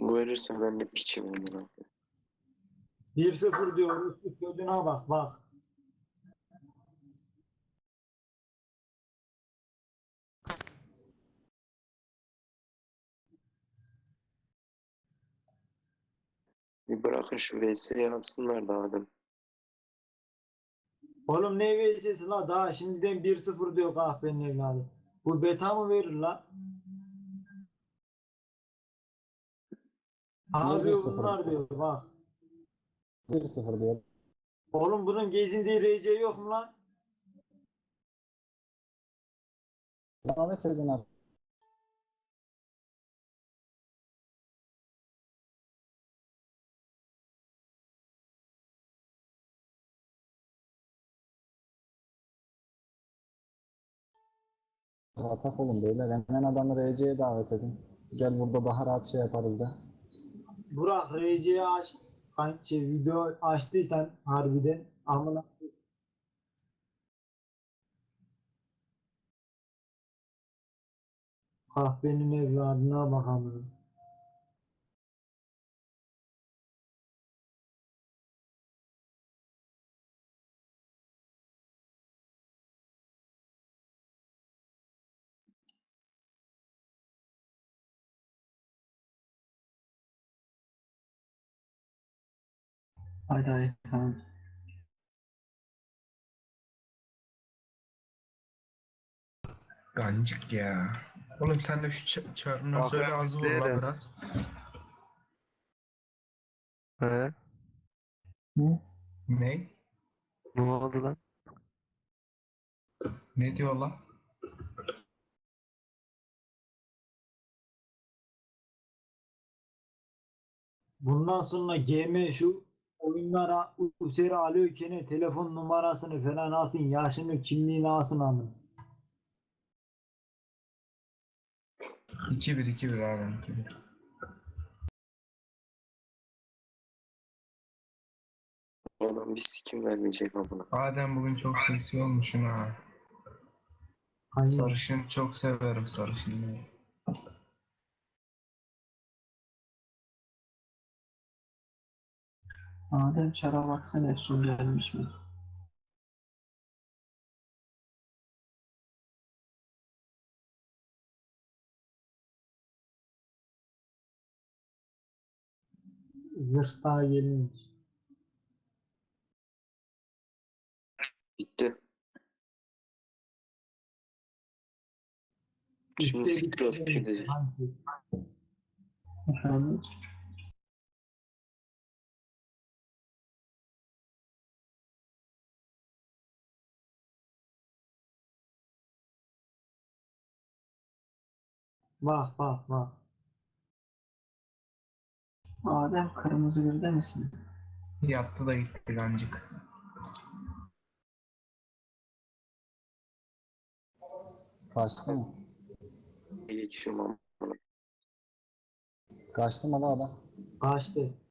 Görürsen ben de piçim amına. 1-0 diyor. Rüstet çocuğuna bak bak. Bir bırakın şu VS'yi alsınlar da adam. Oğlum ne VS'si la daha şimdiden 1-0 diyor kahvenin evladı. Bu beta mı verir la? Abi 1-0. bunlar diyor bak. 1-0 diyor. Oğlum bunun gezindiği RC yok mu lan? Davet edin artık. Atak olun beyler. Hemen adamı RC'ye davet edin. Gel burada daha rahat şey yaparız da. Burak RC'yi aç. Kanki video açtıysan harbiden amına Kahvenin evladına bak Haydi haydi. Tamam. Gancık ya. Oğlum sen de şu ç- çarına Ah, söyle az vur biraz. He? Ne? Ne oldu lan? Ne diyor la? Bundan sonra GM şu oyunlara Useri alıyorken telefon numarasını falan alsın, yaşını, kimliğini alsın amına. 2-1 2-1 adam 2-1. Adam bir sikim vermeyecek amına. Adem bugün çok seksi olmuşsun ha. Sarışın çok severim sarışınları. Adem çara baksana Efsun gelmiş mi? zırh daha gelmiş. Bitti. Şimdi. Efendim? Bak bak bak. Adem kırmızı gülde misin? Yattı da gitti gancık. Kaçtı mı? Geçiyorum amına. Kaçtı mı la adam? Kaçtı.